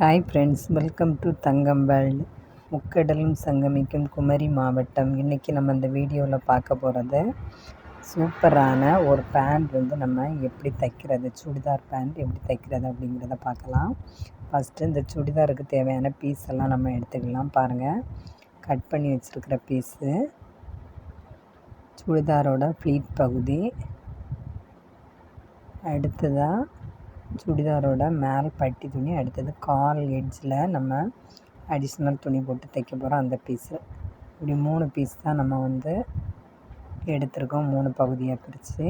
Hi friends welcome to Thangam world முக்கடலும் சங்கமிக்கும் குமரி மாவட்டம். இன்றைக்கி நம்ம இந்த வீடியோவில் பார்க்க போகிறது சூப்பரான ஒரு பேண்ட் வந்து நம்ம எப்படி தைக்கிறது சுடிதார் பேண்ட் எப்படி தைக்கிறது அப்படிங்கிறத பார்க்கலாம். ஃபஸ்ட்டு இந்த சுடிதாருக்கு தேவையான பீஸ் எல்லாம் நம்ம எடுத்துக்கலாம் பாருங்கள் கட் பண்ணி வச்சுருக்கிற பீஸு சுடிதாரோட ஃப்ளீட் பகுதி. அடுத்ததாக சுடிதாரோட மேல் பட்டி துணி அடுத்தது கால் எட்ஜில் நம்ம அடிஷ்னல் துணி போட்டு தைக்க போகிறோம் அந்த பீஸு இப்படி மூணு பீஸ் தான் நம்ம வந்து எடுத்திருக்கோம். மூணு பகுதியாக பிரித்து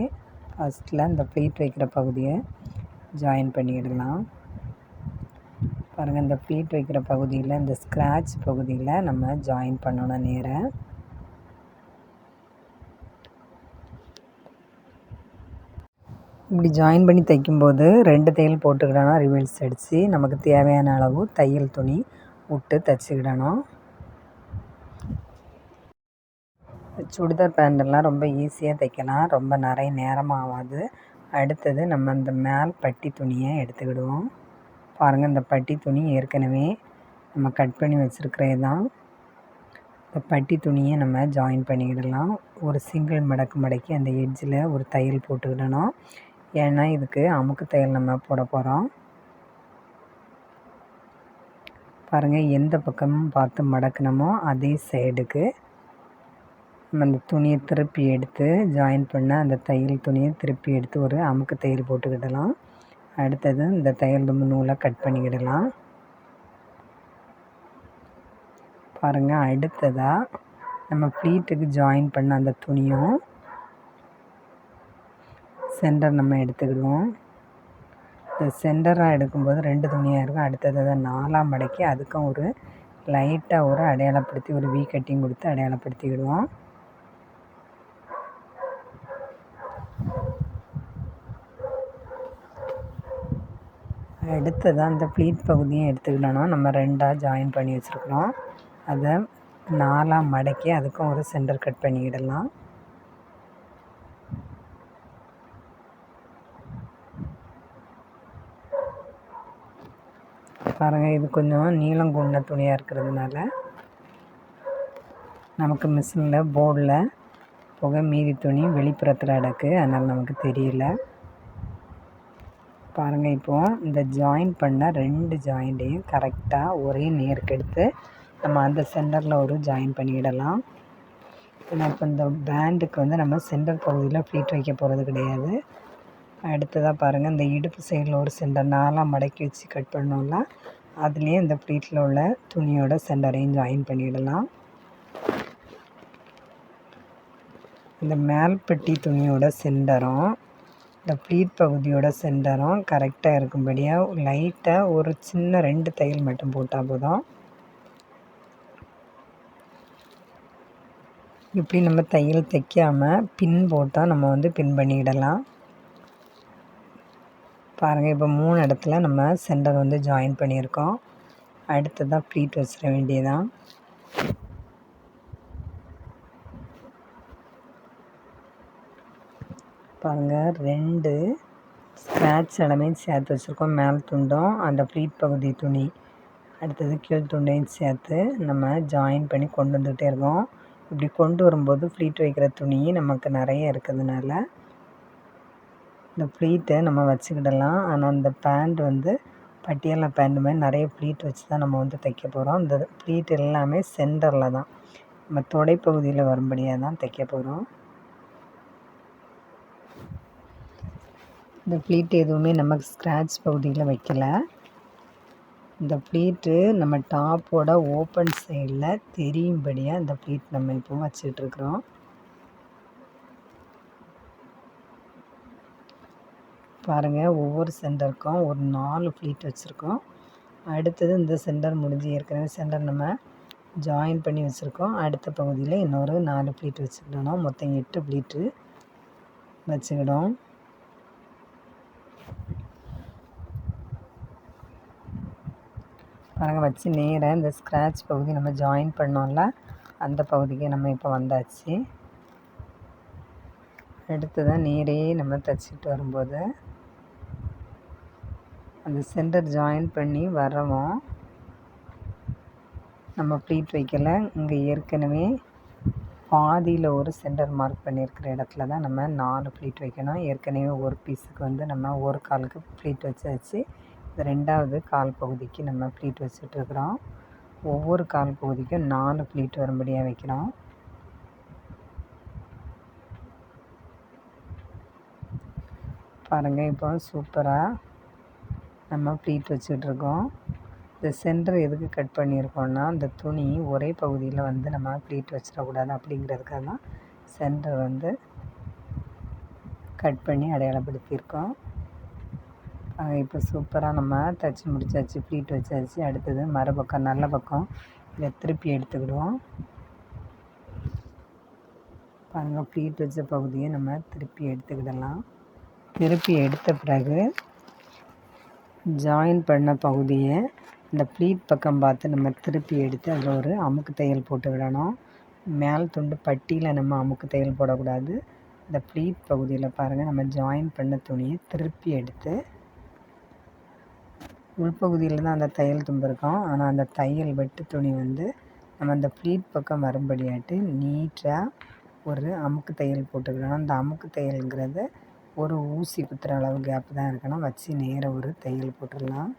ஃபஸ்ட்டில் இந்த ப்ளீட் வைக்கிற பகுதியை ஜாயின் பண்ணிடலாம். பாருங்கள் இந்த ப்ளீட் வைக்கிற பகுதியில் இந்த ஸ்க்ராட்ச் பகுதியில் நம்ம ஜாயின் பண்ணணும் நேராக இப்படி ஜாயின் பண்ணி தைக்கும்போது ரெண்டு தையல் போட்டுக்கிடணும் ரிவல்ஸ் அடித்து நமக்கு தேவையான அளவு தையல் துணி விட்டு தைச்சிக்கிடணும். சுடிதார் பேண்டெல்லாம் ரொம்ப ஈஸியாக தைக்கலாம். ரொம்ப நிறைய நேரம் ஆகாது. அடுத்தது நம்ம இந்த மேல் பட்டி துணியை எடுத்துக்கிடுவோம். பாருங்கள் இந்த பட்டி துணி ஏற்கனவே நம்ம கட் பண்ணி வச்சுருக்கிறே தான் இந்த பட்டி துணியை நம்ம ஜாயின் பண்ணிக்கிடலாம். ஒரு சிங்கிள் மடக்கு மடக்கி அந்த எட்ஜில் ஒரு தையல் போட்டுக்கிடணும். ஏன்னா இதுக்கு அமுக்கு தையல் நம்ம போட போகிறோம் பாருங்கள் எந்த பக்கமும் பார்த்து மடக்கணுமோ அதே சைடுக்கு நம்ம அந்த துணியை திருப்பி எடுத்து ஜாயின் பண்ண அந்த தையல் துணியை திருப்பி எடுத்து ஒரு அமுக்கு தையல் போட்டுக்கிடலாம். அடுத்தது இந்த தையல் தும்பு நூலை கட் பண்ணிக்கிடலாம். பாருங்கள் அடுத்ததாக நம்ம ப்ளீட்டுக்கு ஜாயின் பண்ண அந்த துணியும் சென்டர் நம்ம எடுத்துக்கிடுவோம். இந்த சென்டராக எடுக்கும்போது ரெண்டு துணியாக இருக்கும். அடுத்தது அதை நாலாம் மடக்கி அதுக்கும் ஒரு லைட்டாக ஒரு அடையாளப்படுத்தி ஒரு வீ கட்டிங் கொடுத்து அடையாளப்படுத்திக்கிடுவோம். அடுத்ததாக அந்த ப்ளீட் பகுதியும் எடுத்துக்கிட்டோம்னா நம்ம ரெண்டாக ஜாயின் பண்ணி வச்சுருக்குறோம். அதை நாலாக மடக்கி அதுக்கும் ஒரு சென்டர் கட் பண்ணிக்கிடலாம். பாருங்கள் இது கொஞ்சம் நீளம் கூடின துணியாக இருக்கிறதுனால நமக்கு மிஷினில் போர்டில் போக மீதி துணி வெளிப்புறத்தில் அடக்கு. அதனால் நமக்கு தெரியல. பாருங்கள் இப்போது இந்த ஜாயின் பண்ண ரெண்டு ஜாயிண்ட்டையும் கரெக்டாக ஒரே நேருக்கு எடுத்து நம்ம அந்த சென்டரில் ஒரு ஜாயின் பண்ணிவிடலாம் ஏன்னா இப்போ இந்த பேண்டுக்கு வந்து நம்ம சென்டர் பகுதியில் ஃப்ளீட் வைக்க போகிறது கிடையாது. அடுத்ததாக பாருங்கள் இந்த இடுப்பு சைடில் ஒரு சென்டர் நாலாக மடக்கி வச்சு கட் பண்ணோம்னா அதுலேயே இந்த ப்ளீட்டில் உள்ள துணியோட சென்டரையும் ஜாயின் பண்ணிடலாம். இந்த மேல்பட்டி துணியோட சென்டரும் இந்த ப்ளீட் பகுதியோட சென்டரும் கரெக்டாக இருக்கும்படியாக லைட்டாக ஒரு சின்ன ரெண்டு தையல் மட்டும் போட்டால் போதும். இப்படி நம்ம தையல் தைக்காமல் பின் போட்டால் நம்ம வந்து பின் பண்ணிடலாம். பாருங்கள் இப்போ மூணு இடத்துல நம்ம சென்டர் வந்து ஜாயின் பண்ணியிருக்கோம். அடுத்ததாக ப்ளீட் வச்சிட வேண்டியதான் பாருங்கள் ரெண்டு ஸ்க்ராட்ச் இடமே சேர்த்து வச்சுருக்கோம். மேல் துண்டும் அந்த ப்ளீட் பகுதி துணி. அடுத்தது கீழ் துண்டையும் சேர்த்து நம்ம ஜாயின் பண்ணி கொண்டு வந்துகிட்டே இருக்கோம். இப்படி கொண்டு வரும்போது ஃப்ளீட் வைக்கிற துணி நமக்கு நிறைய இருக்கிறதுனால இந்த ப்ளீட்டை நம்ம வச்சுக்கிடலாம். ஆனால் அந்த பேண்ட் வந்து பட்டியாலா பேண்ட் மாதிரி நிறைய ப்ளீட் வச்சு தான் நம்ம வந்து தைக்க போகிறோம் இந்த ப்ளீட் எல்லாமே சென்டரில் தான். நம்ம தொடைப்பகுதியில் வரும்படியாக தான் தைக்க போகிறோம் இந்த ப்ளீட் எதுவுமே நமக்கு ஸ்க்ராட்ச் பகுதியில் வைக்கல. இந்த ப்ளீட்டு நம்ம டாப்போட ஓப்பன் சைடில் தெரியும்படியாக இந்த ப்ளீட் நம்ம இப்போ இருக்கிறோம். பாருங்கள் ஒவ்வொரு சென்டருக்கும் ஒரு நாலு ப்ளீட் வச்சுருக்கோம். அடுத்தது இந்த சென்டர் முடிஞ்சு ஏற்கனவே சென்டர் நம்ம ஜாயின் பண்ணி வச்சுருக்கோம். அடுத்த பகுதியில் இன்னொரு நாலு ப்ளீட் வச்சுக்கிட்டோம்னா மொத்தம் எட்டு ப்ளீட்டு வச்சுக்கிடும் பாருங்கள் வச்சு நேராக இந்த ஸ்க்ராட்ச் பகுதி நம்ம ஜாயின் பண்ணோம்ல அந்த பகுதிக்கு நம்ம இப்போ வந்தாச்சு. அடுத்ததாக நேரே நம்ம தைச்சிட்டு வரும்போது அந்த சென்டர் ஜாயின் பண்ணி வரவும் நம்ம ப்ளீட் வைக்கல. இங்கே ஏற்கனவே பாதியில் ஒரு சென்டர் மார்க் பண்ணியிருக்கிற இடத்துல தான் நம்ம நாலு ப்ளீட் வைக்கணும். ஏற்கனவே ஒரு பீஸுக்கு வந்து நம்ம ஒரு காலுக்கு ப்ளீட் வச்சாச்சு. இந்த ரெண்டாவது கால் பகுதிக்கு நம்ம ப்ளீட் வச்சுட்ருக்குறோம் ஒவ்வொரு கால் பகுதிக்கும் நாலு ப்ளீட் வரும்படியாக வைக்கிறோம். பாருங்கள் இப்போ சூப்பராக நம்ம ப்ளீட் வச்சுட்ருக்கோம். இந்த சென்டர் எதுக்கு கட் பண்ணியிருக்கோம்னா இந்த துணி ஒரே பகுதியில் வந்து நம்ம ப்ளீட் வச்சிடக்கூடாது அப்படிங்கிறதுக்காக தான் சென்டர் வந்து கட் பண்ணி அடையாளப்படுத்தியிருக்கோம். இப்போ சூப்பராக நம்ம தச்சு முடிச்சாச்சு ப்ளீட் வச்சாச்சு. அடுத்தது மறுபக்கம் நல்ல பக்கம் இதை திருப்பி எடுத்துக்கிடுவோம். பாருங்கள் ப்ளீட் வச்ச பகுதியை நம்ம திருப்பி எடுத்துக்கிடலாம். திருப்பி எடுத்த பிறகு ஜாயின் பண்ண பகுதியை இந்த ப்ளீட் பக்கம் பார்த்து நம்ம திருப்பி எடுத்து அதில் ஒரு அமுக்கு தையல் போட்டு விடணும். மேல் துண்டு பட்டியில் நம்ம அமுக்கு தையல் போடக்கூடாது. இந்த ப்ளீட் பகுதியில் பாருங்கள் நம்ம ஜாயின் பண்ண துணியை திருப்பி எடுத்து உள்பகுதியில் தான் அந்த தையல் தும்பு இருக்கும். ஆனால் அந்த தையல் வெட்டு துணி வந்து நம்ம அந்த ப்ளீட் பக்கம் வரும்படியாட்டு நீட்டாக ஒரு அமுக்கு தையல் போட்டுக்கிடணும் அந்த அமுக்கு தையல்ங்கிறது ஒரு ஊசி குத்துற அளவு கேப் தான் இருக்கணும். வச்சு நேராக ஒரு தையல் போட்டுடலாம்.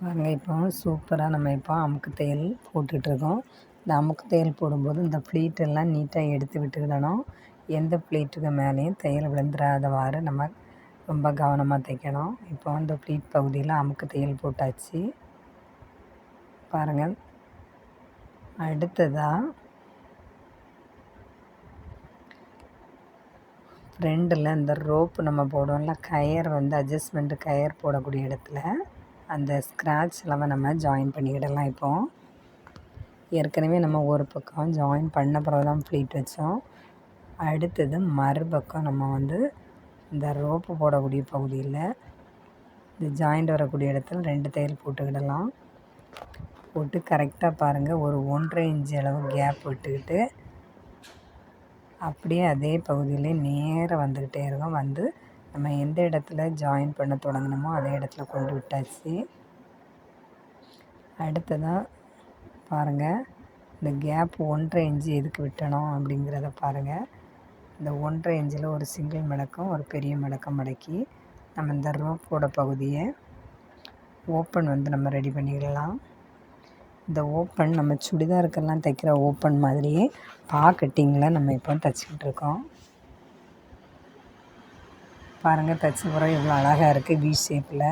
பாருங்கள் இப்போ சூப்பராக நம்ம இப்போ அமுக்கு தையல் போட்டுட்ருக்கோம் இந்த அமுக்கு தையல் போடும்போது இந்த ஃப்ளீட்டெல்லாம் நீட்டாக எடுத்து விட்டுக்கிடணும். எந்த ப்ளீட்டுக்கு மேலேயும் தையல் விழுந்துடாதவாறு நம்ம ரொம்ப கவனமாக தைக்கணும். இப்போ இந்த ப்ளீட் பகுதியில் அமுக்கு தையல் போட்டாச்சு. பாருங்கள் அடுத்ததாக ஃப்ரெண்டில் இந்த ரோப்பு நம்ம போடுவோம்ல கயர் வந்து அட்ஜஸ்ட்மெண்ட்டு கயர் போடக்கூடிய இடத்துல அந்த ஸ்க்ராட்ச் எல்லாம் நம்ம ஜாயின் பண்ணிக்கிடலாம் இப்போது ஏற்கனவே நம்ம ஒரு பக்கம் ஜாயின் பண்ண பிறகு தான் ஃப்ளீட் வச்சோம். அடுத்தது மறுபக்கம் நம்ம வந்து இந்த ரோப்பு போடக்கூடிய பகுதியில் இந்த ஜாயிண்ட் வரக்கூடிய இடத்துல ரெண்டு தையல் போட்டுக்கிடலாம். போட்டு கரெக்டாக பாருங்கள் ஒரு ஒன்றரை இன்ச்சு அளவு கேப் விட்டுக்கிட்டு அப்படியே அதே பகுதியிலே நேராக வந்துக்கிட்டே இருக்கும். வந்து நம்ம எந்த இடத்துல ஜாயின் பண்ண தொடங்கினோமோ அதே இடத்துல கொண்டு விட்டாச்சு. அடுத்ததாக பாருங்கள் இந்த கேப் ஒன்றரை இன்ச்சு எதுக்கு விட்டணும் அப்படிங்கிறத பாருங்கள் இந்த ஒன்றரை இன்ச்சில் ஒரு சிங்கிள் மடக்கம் ஒரு பெரிய மடக்கம் மடக்கி நம்ம இந்த ரோப்போட பகுதியை ஓப்பன் வந்து நம்ம ரெடி பண்ணிக்கலாம் இந்த ஓப்பன் நம்ம சுடிதாருக்கெல்லாம் தைக்கிற ஓப்பன் மாதிரியே பா கட்டிங்கில் நம்ம இப்போ தைச்சிக்கிட்டு இருக்கோம். பாருங்கள் தைச்ச பிறகு எவ்வளோ அழகாக இருக்குது வி ஷேப்பில்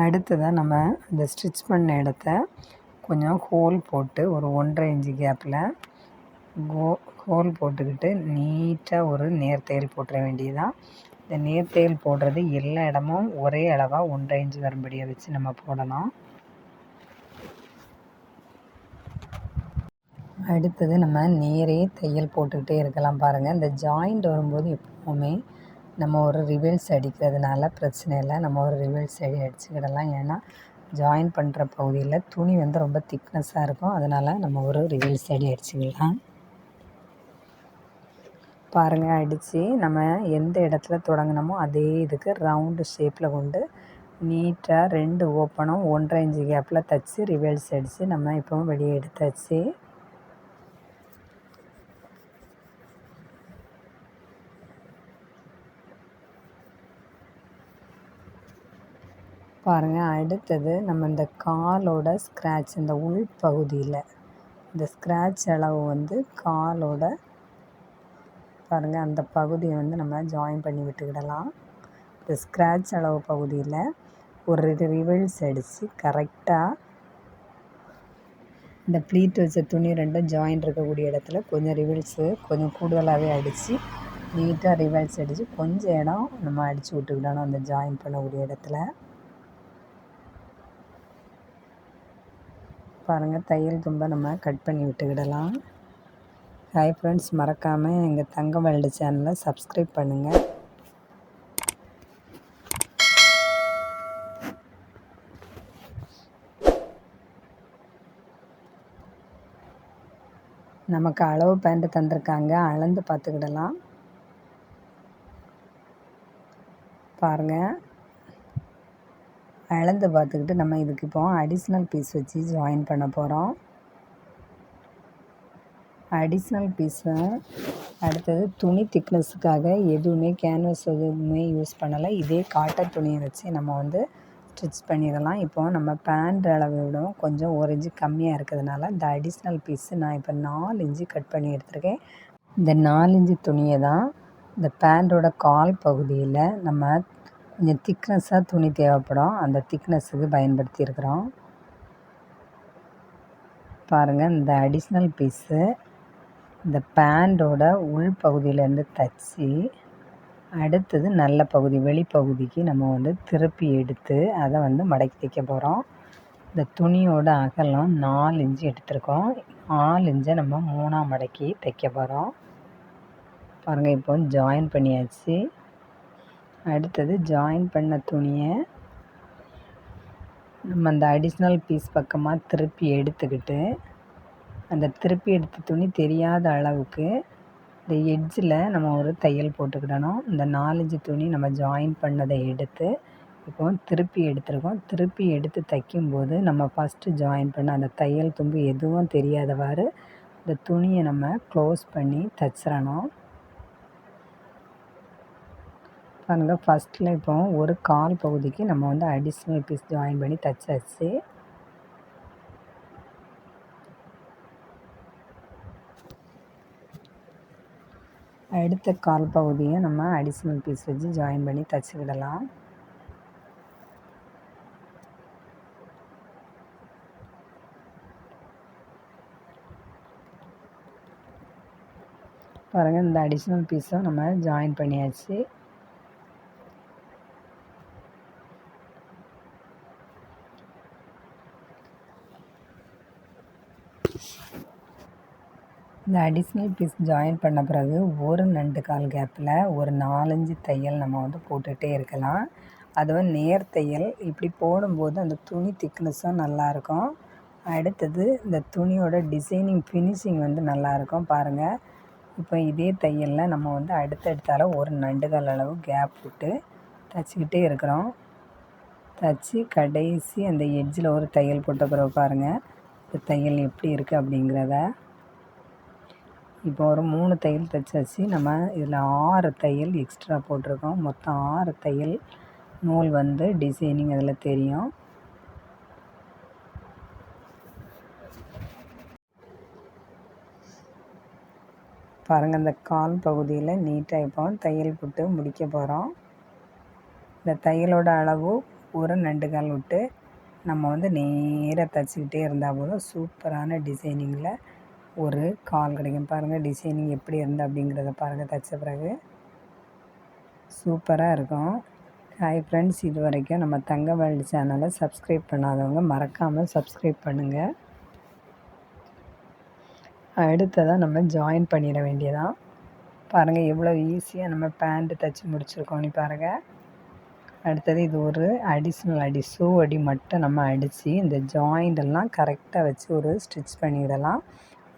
அடுத்ததாக நம்ம இந்த ஸ்டிச் பண்ண இடத்த கொஞ்சம் ஹோல் போட்டு ஒரு ஒன்றரை இன்ச்சு கேப்பில் கோ ஹோல் போட்டுக்கிட்டு நீட்டாக ஒரு நேர்த்தையல் போட்டுற வேண்டியதான் இந்த நேர்த்தையல் போடுறது எல்லா இடமும் ஒரே அளவாக ஒன்றரை இன்ச்சு வரும்படியாக வச்சு நம்ம போடலாம். அடுத்தது நம்ம நேரே தையல் போட்டுக்கிட்டே இருக்கலாம் பாருங்கள் இந்த ஜாயிண்ட் வரும்போது எப்போவுமே நம்ம ஒரு ரிவல்ஸ் அடிக்கிறதுனால பிரச்சனை இல்லை. நம்ம ஒரு ரிவல்ஸ் அடி அடிச்சுக்கிடலாம். ஏன்னா ஜாயின் பண்ணுற பகுதியில் துணி வந்து ரொம்ப திக்னஸாக இருக்கும். அதனால் நம்ம ஒரு ரிவல்ஸ் அடி அடிச்சுக்கலாம். பாருங்கள் அடித்து நம்ம எந்த இடத்துல தொடங்கினோமோ அதே இதுக்கு ரவுண்டு ஷேப்பில் கொண்டு நீட்டாக ரெண்டு ஓப்பனும் ஒன்றரை இன்ச்சு கேப்பில் தைச்சி ரிவல்ஸ் அடித்து நம்ம இப்போவும் வெளியே எடுத்தாச்சு. பாருங்கள் அடுத்தது நம்ம இந்த காலோட ஸ்க்ராட்ச் இந்த உள் பகுதியில் இந்த ஸ்க்ராட்ச் அளவு வந்து காலோட பாருங்கள் அந்த பகுதியை வந்து நம்ம ஜாயின் பண்ணி விட்டுக்கிடலாம். இந்த ஸ்க்ராட்ச் அளவு பகுதியில் ஒரு ரிவல்ஸ் அடித்து கரெக்டாக இந்த ப்ளீட் வச்ச துணி ரெண்டும் ஜாயின் இருக்கக்கூடிய இடத்துல கொஞ்சம் ரிவல்ஸு கொஞ்சம் கூடுதலாகவே அடித்து நீட்டாக ரிவல்ஸ் அடித்து கொஞ்சம் இடம் நம்ம அடித்து விட்டுக்கிடணும் அந்த ஜாயின் பண்ணக்கூடிய இடத்துல. பாருங்கள் தையல் தும்பை நம்ம கட் பண்ணி விட்டுக்கிடலாம். ஹாய் ஃப்ரெண்ட்ஸ் மறக்காமல் எங்கள் தங்க வேல்டு சேனலை சப்ஸ்கிரைப் பண்ணுங்கள் நமக்கு அளவு பேண்ட்டு தந்திருக்காங்க அளந்து பார்த்துக்கிடலாம். பாருங்கள் அளந்து பார்த்துக்கிட்டு நம்ம இதுக்கு இப்போ அடிஷ்னல் பீஸ் வச்சு ஜாயின் பண்ண போகிறோம் அடிஷ்னல் பீஸும் அடுத்தது துணி திக்னஸுக்காக எதுவுமே கேன்வஸ் எதுவுமே யூஸ் பண்ணலை. இதே காட்டன் துணியை வச்சு நம்ம வந்து ஸ்டிச் பண்ணிடலாம். இப்போது நம்ம பேண்ட் அளவை விட கொஞ்சம் ஒரு இன்ச்சு கம்மியாக இருக்கிறதுனால இந்த அடிஷ்னல் பீஸு நான் இப்போ நாலு இன்ச்சு கட் பண்ணி எடுத்திருக்கேன். இந்த நாலு இன்ச்சு துணியை தான் இந்த பேண்டோட கால் பகுதியில் நம்ம கொஞ்சம் திக்னஸ்ஸாக துணி தேவைப்படும். அந்த திக்னஸுக்கு பயன்படுத்தியிருக்கிறோம். பாருங்கள் இந்த அடிஷ்னல் பீஸு இந்த பேண்டோட உள் பகுதியிலேருந்து தைச்சி அடுத்தது நல்ல பகுதி வெளிப்பகுதிக்கு நம்ம வந்து திருப்பி எடுத்து அதை வந்து மடக்கி தைக்க போகிறோம் இந்த துணியோட அகலம் நாலு இன்ச்சு எடுத்திருக்கோம். நாலு இன்ச்சை நம்ம மூணாக மடக்கி தைக்க போகிறோம் பாருங்கள் இப்போ ஜாயின் பண்ணியாச்சு. அடுத்தது ஜாயின் பண்ண துணியை நம்ம அந்த அடிஷ்னல் பீஸ் பக்கமாக திருப்பி எடுத்துக்கிட்டு அந்த திருப்பி எடுத்த துணி தெரியாத அளவுக்கு இந்த எட்ஜில் நம்ம ஒரு தையல் போட்டுக்கிடணும். இந்த நாலஞ்சு துணி நம்ம ஜாயின் பண்ணதை எடுத்து இப்போ திருப்பி எடுத்துருக்கோம். திருப்பி எடுத்து தைக்கும்போது நம்ம ஃபஸ்ட்டு ஜாயின் பண்ண அந்த தையல் தும்பு எதுவும் தெரியாதவாறு இந்த துணியை நம்ம க்ளோஸ் பண்ணி தைச்சிடணும் பாருங்கள் ஃபஸ்ட்டில் இப்போ ஒரு கால் பகுதிக்கு நம்ம வந்து அடிஷ்னல் பீஸ் ஜாயின் பண்ணி தைச்சாச்சு. அடுத்த கால் பகுதியை நம்ம அடிஷ்னல் பீஸ் வச்சு ஜாயின் பண்ணி தைச்சிக்கிடலாம் பாருங்கள் இந்த அடிஷ்னல் பீஸும் நம்ம ஜாயின் பண்ணியாச்சு. இந்த அடிஷ்னல் பீஸ் ஜாயின் பண்ண பிறகு ஒரு நண்டு கால் கேப்பில் ஒரு நாலஞ்சு தையல் நம்ம வந்து போட்டுகிட்டே இருக்கலாம். அதுவும் நேர் தையல். இப்படி போடும்போது அந்த துணி திக்னஸும் நல்லாயிருக்கும் அடுத்தது இந்த துணியோட டிசைனிங் ஃபினிஷிங் வந்து நல்லாயிருக்கும் பாருங்கள் இப்போ இதே தையலில் நம்ம வந்து அடுத்தடுத்தால ஒரு நண்டு கால் அளவு கேப் விட்டு தைச்சிக்கிட்டே இருக்கிறோம். தச்சு கடைசி அந்த எட்ஜில் ஒரு தையல் போட்ட பிறகு பாருங்கள் இந்த தையல் எப்படி இருக்குது அப்படிங்கிறத. இப்போ ஒரு மூணு தையல் தைச்சாச்சு. நம்ம இதில் ஆறு தையல் எக்ஸ்ட்ரா போட்டிருக்கோம். மொத்தம் ஆறு தையல் நூல் வந்து டிசைனிங் அதில் தெரியும். பாருங்கள் இந்த கால் பகுதியில் நீட்டாக இப்போ தையல் போட்டு முடிக்க போகிறோம். இந்த தையலோட அளவு ஒரு நண்டு கால் விட்டு நம்ம வந்து நேராக தைச்சிக்கிட்டே இருந்தால் போதும். சூப்பரான டிசைனிங்கில் ஒரு கால் கிடைக்கும். பாருங்கள் டிசைனிங் எப்படி இருந்து அப்படிங்கிறத பாருங்கள் தைச்ச பிறகு. சூப்பராக இருக்கும். ஹாய் ஃப்ரெண்ட்ஸ் இது வரைக்கும் நம்ம தங்க வேல்டு சேனலை சப்ஸ்கிரைப் பண்ணாதவங்க மறக்காமல் சப்ஸ்கிரைப் பண்ணுங்கள் அடுத்ததாக நம்ம ஜாயின் பண்ணிட வேண்டியதான் பாருங்கள் எவ்வளோ ஈஸியாக நம்ம பேண்ட்டு தைச்சி முடிச்சிருக்கோன்னு பாருங்கள் அடுத்தது இது ஒரு அடிஷ்னல் அடி ஷூ அடி மட்டும் நம்ம அடித்து இந்த ஜாயிண்டெல்லாம் கரெக்டாக வச்சு ஒரு ஸ்டிச் பண்ணிடலாம்.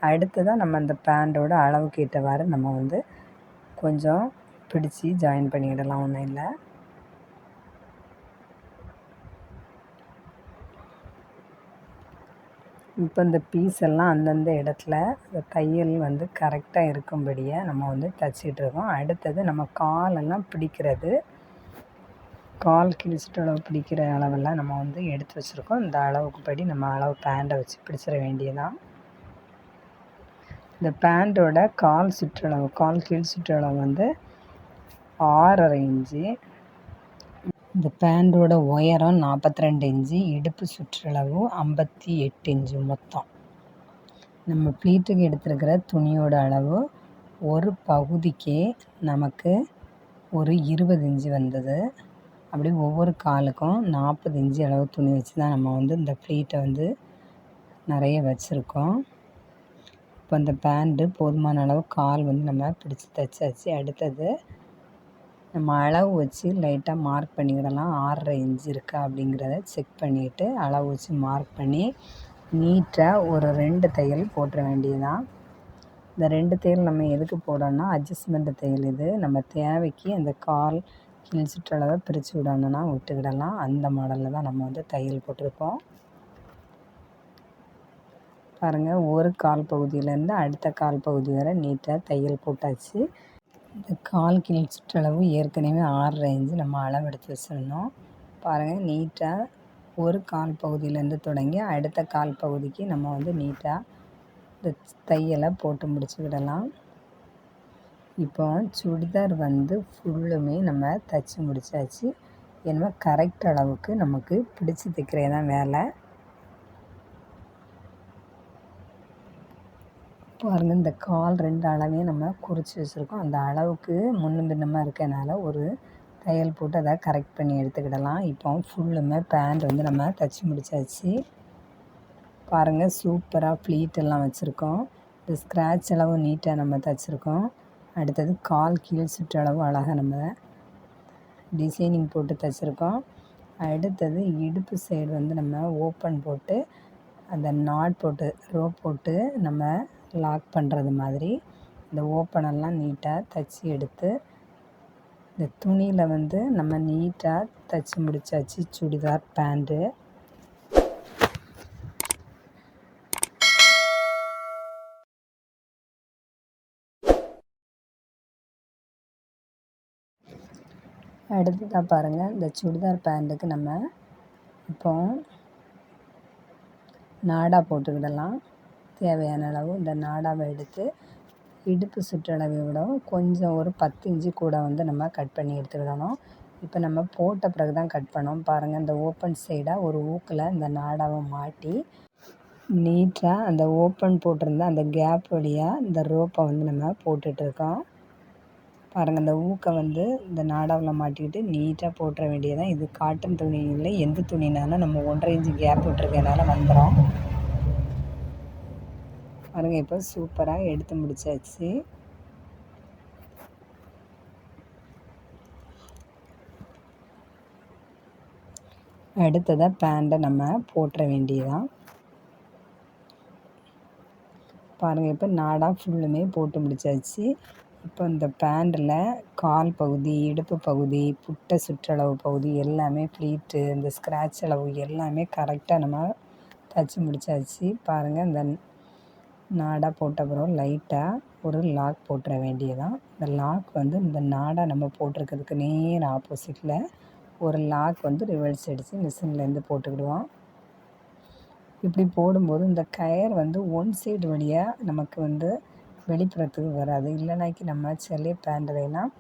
அடுத்ததாக நம்ம அந்த பேண்டோட அளவுக்கு ஏற்றவாறு நம்ம வந்து கொஞ்சம் பிடிச்சி ஜாயின் பண்ணிக்கிடலாம் ஒன்றும் இல்லை. இப்போ இந்த பீஸ் எல்லாம் அந்தந்த இடத்துல இந்த தையல் வந்து கரெக்டாக இருக்கும்படியே நம்ம வந்து தைச்சிக்கிட்டு இருக்கோம். அடுத்தது நம்ம காலெல்லாம் பிடிக்கிறது கால் கிழிச்சிட்டு அளவு பிடிக்கிற அளவெல்லாம் நம்ம வந்து எடுத்து வச்சுருக்கோம். இந்த அளவுக்கு படி நம்ம அளவு பேண்டை வச்சு பிடிச்சிட வேண்டியதான் இந்த பேண்ட்டோட கால் சுற்றளவு கால் கீழ் சுற்றளவு வந்து ஆறரை இன்ச்சு. இந்த பேண்டோட உயரம் நாற்பத்தி ரெண்டு இன்ச்சு இடுப்பு சுற்றளவு ஐம்பத்தி எட்டு இன்ச்சு மொத்தம். நம்ம ப்ளீட்டுக்கு எடுத்துருக்கிற துணியோட அளவு ஒரு பகுதிக்கே நமக்கு ஒரு இருபது இன்ச்சு வந்தது. அப்படி ஒவ்வொரு காலுக்கும் நாற்பது இன்ச்சு அளவு துணி வச்சு தான் நம்ம வந்து இந்த ப்ளீட்டை வந்து நிறைய வச்சுருக்கோம். இப்போ அந்த பேண்ட்டு போதுமான அளவு கால் வந்து நம்ம பிடிச்சி தைச்சாச்சு அடுத்தது நம்ம அளவு வச்சு லைட்டாக மார்க் பண்ணிக்கிடலாம். ஆறரை இன்ச்சு இருக்கா அப்படிங்கிறத செக் பண்ணிவிட்டு அளவு வச்சு மார்க் பண்ணி நீட்டாக ஒரு ரெண்டு தையல் போட்டுற வேண்டியதுதான். இந்த ரெண்டு தையல் நம்ம எதுக்கு போடணும்னா அட்ஜஸ்ட்மெண்ட் தையல் இது. நம்ம தேவைக்கு அந்த கால் கீழ் சுற்றளவை பிரித்து விடணும்னா விட்டுக்கிடலாம். அந்த மாடலில் தான் நம்ம வந்து தையல் போட்டிருக்கோம். பாருங்கள் ஒரு கால் பகுதியிலேருந்து அடுத்த கால் பகுதி வரை நீட்டாக தையல் போட்டாச்சு. இந்த கால் கீழ் சுற்றளவு ஏற்கனவே ஆறு ரேஞ்சு நம்ம அளவு எடுத்து வச்சுருந்தோம். பாருங்கள் நீட்டாக ஒரு கால் பகுதியிலேருந்து தொடங்கி அடுத்த கால் பகுதிக்கு நம்ம வந்து நீட்டாக இந்த தையலை போட்டு முடிச்சுக்கிடலாம் இப்போ சுடிதார் வந்து ஃபுல்லுமே நம்ம தைச்சி முடிச்சாச்சு. என்னமோ கரெக்ட் அளவுக்கு நமக்கு பிடிச்சி தைக்கிறே தான் வேலை. பாருங்கள் இந்த கால் ரெண்டு அளவையும் நம்ம குறித்து வச்சுருக்கோம். அந்த அளவுக்கு முன்னும் பின்னமாக இருக்கனால ஒரு தையல் போட்டு அதை கரெக்ட் பண்ணி எடுத்துக்கிடலாம். இப்போ ஃபுல்லுமே பேண்ட் வந்து நம்ம தைச்சி முடிச்சாச்சு. பாருங்கள் சூப்பராக ஃப்ளீட் எல்லாம் வச்சுருக்கோம். இந்த ஸ்க்ராட்ச் அளவு நீட்டாக நம்ம தைச்சிருக்கோம். அடுத்தது கால் கீழ் சுற்றளவு அழகாக நம்ம டிசைனிங் போட்டு தைச்சிருக்கோம். அடுத்தது இடுப்பு சைடு வந்து நம்ம ஓப்பன் போட்டு அந்த நாட் போட்டு ரோ போட்டு நம்ம லாக் பண்ணுறது மாதிரி. இந்த ஓப்பனெல்லாம் நீட்டாக தைச்சி எடுத்து இந்த துணியில் வந்து நம்ம நீட்டாக தைச்சி முடிச்சாச்சு. சுடிதார் பேண்ட்டு அடுத்ததாக பாருங்கள் இந்த சுடிதார் பேண்ட்டுக்கு நம்ம இப்போ நாடா போட்டுக்கிடலாம். தேவையான அளவு இந்த நாடாவை எடுத்து இடுப்பு சுற்றளவை விடவும் கொஞ்சம் ஒரு பத்து இன்ச்சு கூட வந்து நம்ம கட் பண்ணி எடுத்துக்கிடணும். இப்போ நம்ம போட்ட பிறகு தான் கட் பண்ணோம். பாருங்கள் இந்த ஓப்பன் சைடாக ஒரு ஊக்கில் இந்த நாடாவை மாட்டி நீட்டாக அந்த ஓப்பன் போட்டிருந்த அந்த கேப் வழியாக இந்த ரோப்பை வந்து நம்ம போட்டுட்ருக்கோம் பாருங்கள் இந்த ஊக்கை வந்து இந்த நாடாவில் மாட்டிக்கிட்டு நீட்டாக போட்டுற வேண்டியதான் இது காட்டன் துணி இல்லை எந்த துணினாலும் நம்ம ஒன்றரை இன்ச்சு கேப் விட்டுருக்கனால வந்துடும் பாருங்கள் இப்போ சூப்பராக எடுத்து முடிச்சாச்சு. அடுத்ததாக பேண்ட்டை நம்ம போட்டுற வேண்டியதான் பாருங்கள் இப்போ நாடாக ஃபுல்லுமே போட்டு முடிச்சாச்சு. இப்போ இந்த பேண்டில் கால் பகுதி இடுப்பு பகுதி புட்டை சுற்றளவு பகுதி எல்லாமே ப்ளீட்டு இந்த ஸ்க்ராட்ச் அளவு எல்லாமே கரெக்டாக நம்ம தைச்சி முடிச்சாச்சு. பாருங்கள் இந்த நாடா போட்ட பிறகு லைட்டாக ஒரு லாக் போட்டுற வேண்டியதான் இந்த லாக் வந்து இந்த நாடா நம்ம போட்டிருக்கிறதுக்கு நேர் ஆப்போசிட்டில் ஒரு லாக் வந்து ரிவர்ஸ் அடித்து மிஷின்லேருந்து போட்டுக்கிடுவோம் இப்படி போடும்போது இந்த கயர் வந்து ஒன் சைடு வழியாக நமக்கு வந்து வெளிப்புறத்துக்கு வராது. இல்லைனாக்கி நம்ம சிலைய பேண்ட்லாம்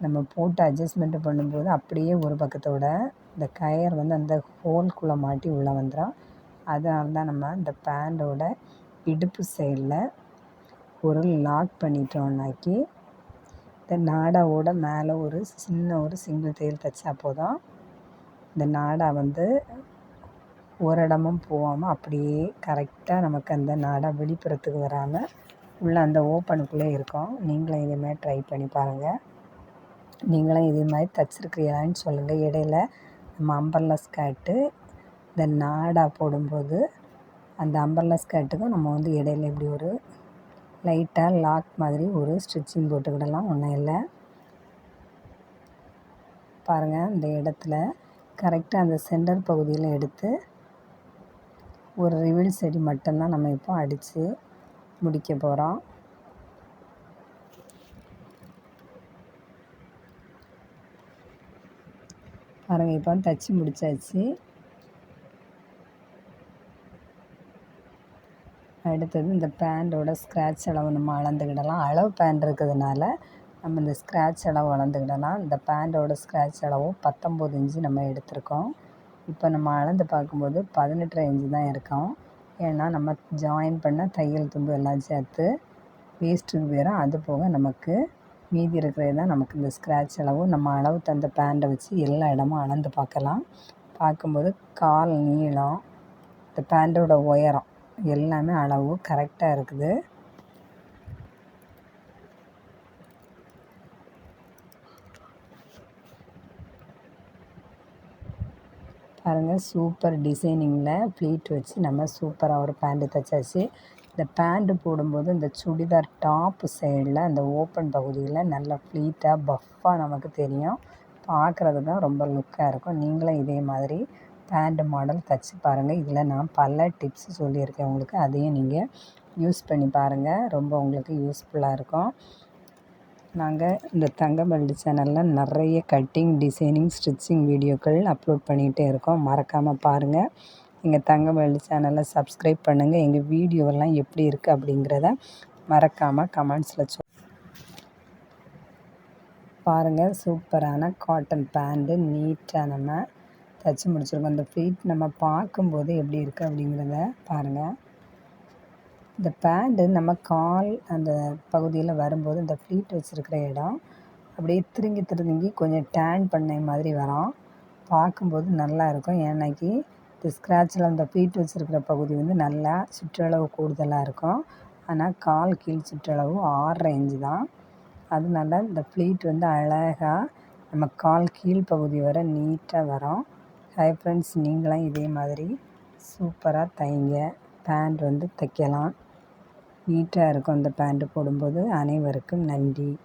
நம்ம போட்டு அட்ஜஸ்ட்மெண்ட்டு பண்ணும்போது அப்படியே ஒரு பக்கத்தோட இந்த கயர் வந்து அந்த ஹோல்குள்ளே மாட்டி உள்ளே வந்துடும் அதனால தான் நம்ம இந்த பேண்டோட இடுப்பு சைடில் ஒரு லாக் பண்ணிட்டோம்னாக்கி இந்த நாடாவோட மேலே ஒரு சின்ன ஒரு சிங்கிள் தையல் தைச்சா போதும். இந்த நாடா வந்து ஒரு இடமும் போகாமல் அப்படியே கரெக்டாக நமக்கு அந்த நாடா வெளிப்புறத்துக்கு வராமல் உள்ளே அந்த ஓப்பனுக்குள்ளே இருக்கும். நீங்களும் இதே மாதிரி ட்ரை பண்ணி பாருங்கள் நீங்களும் இதே மாதிரி தைச்சிருக்கிறீங்களான்னு சொல்லுங்கள் இடையில நம்ம அம்பர்லா ஸ்கர்ட்டு இந்த நாடா போடும்போது அந்த அம்பர்லா ஸ்கர்ட்டுக்கும் நம்ம வந்து இடையில இப்படி ஒரு லைட்டாக லாக் மாதிரி ஒரு ஸ்டிச்சிங் போட்டுக்கிடலாம் ஒன்றும் இல்லை. பாருங்கள் இந்த இடத்துல கரெக்டாக அந்த சென்டர் பகுதியில் எடுத்து ஒரு ரிவில் செடி மட்டும்தான் நம்ம இப்போ அடித்து முடிக்க போகிறோம் பாருங்கள் இப்போ தச்சு முடிச்சாச்சு. அடுத்தது இந்த பேண்டோட ஸ்க்ராட்ச் அளவு நம்ம அளந்துக்கிடலாம். அளவு பேண்ட் இருக்கிறதுனால நம்ம இந்த ஸ்க்ராட்ச் அளவு அளந்துக்கிடலாம். இந்த பேண்டோட ஸ்க்ராட்ச் அளவும் பத்தொம்போது இன்ச்சு நம்ம எடுத்திருக்கோம். இப்போ நம்ம அளந்து பார்க்கும்போது பதினெட்டரை இன்ச்சு தான் இருக்கோம். ஏன்னா நம்ம ஜாயின் பண்ண தையல் துண்டு எல்லாம் சேர்த்து வேஸ்ட்டுக்கு வேறு அது போக நமக்கு மீதி இருக்கிறது தான் நமக்கு இந்த ஸ்க்ராட்ச் அளவு. நம்ம அளவு தந்த பேண்டை வச்சு எல்லா இடமும் அளந்து பார்க்கலாம். பார்க்கும்போது கால் நீளம் இந்த பேண்டோட உயரம் எல்லாமே அளவு கரெக்டாக இருக்குது. பாருங்கள் சூப்பர் டிசைனிங்கில் ப்ளீட் வச்சு நம்ம சூப்பராக ஒரு பேண்ட்டு தைச்சாச்சு. இந்த பேண்ட்டு போடும்போது இந்த சுடிதார் டாப்பு சைடில் அந்த ஓப்பன் பகுதியில் நல்லா ஃப்ளீட்டாக பஃப்பாக நமக்கு தெரியும். பார்க்குறது தான் ரொம்ப லுக்காக இருக்கும். நீங்களும் இதே மாதிரி பேண்ட் மாடல் தைச்சி பாருங்கள் இதில் நான் பல டிப்ஸ் சொல்லியிருக்கேன் உங்களுக்கு. அதையும் நீங்கள் யூஸ் பண்ணி பாருங்கள் ரொம்ப உங்களுக்கு யூஸ்ஃபுல்லாக இருக்கும். நாங்கள் இந்த தங்கமல்லி சேனலில் நிறைய கட்டிங் டிசைனிங் ஸ்டிச்சிங் வீடியோக்கள் அப்லோட் பண்ணிகிட்டே இருக்கோம். மறக்காமல் பாருங்கள் எங்கள் தங்கமல்லி சேனலை சப்ஸ்கிரைப் பண்ணுங்கள் எங்கள் வீடியோவெல்லாம் எப்படி இருக்குது அப்படிங்கிறத மறக்காமல் கமெண்ட்ஸில் சொல் பாருங்கள் சூப்பரான காட்டன் பேண்ட்டு நீட்டாக நம்ம தைச்சி முடிச்சிருக்கோம். இந்த ஃப்ளீட் நம்ம பார்க்கும்போது எப்படி இருக்குது அப்படிங்கிறத பாருங்கள் இந்த பேண்ட்டு நம்ம கால் அந்த பகுதியில் வரும்போது இந்த ஃப்ளீட் வச்சுருக்கிற இடம் அப்படியே திருங்கி திருங்கி கொஞ்சம் டேன் பண்ண மாதிரி வரும். பார்க்கும்போது நல்லா இருக்கும். ஏன்னாக்கி இந்த ஸ்க்ராட்சில் அந்த ஃப்ளீட் வச்சுருக்கிற பகுதி வந்து நல்லா சுற்றளவு கூடுதலாக இருக்கும். ஆனால் கால் கீழ் சுற்றளவு ஆறரை இன்ச்சு தான். அதனால இந்த ஃப்ளீட் வந்து அழகாக நம்ம கால் கீழ் பகுதி வர நீட்டாக வரும். ஹாய் ஃப்ரெண்ட்ஸ் நீங்களும் இதே மாதிரி சூப்பராக தைங்க பேண்ட் வந்து தைக்கலாம். நீட்டாக இருக்கும் அந்த பேண்ட்டு போடும்போது. அனைவருக்கும் நன்றி.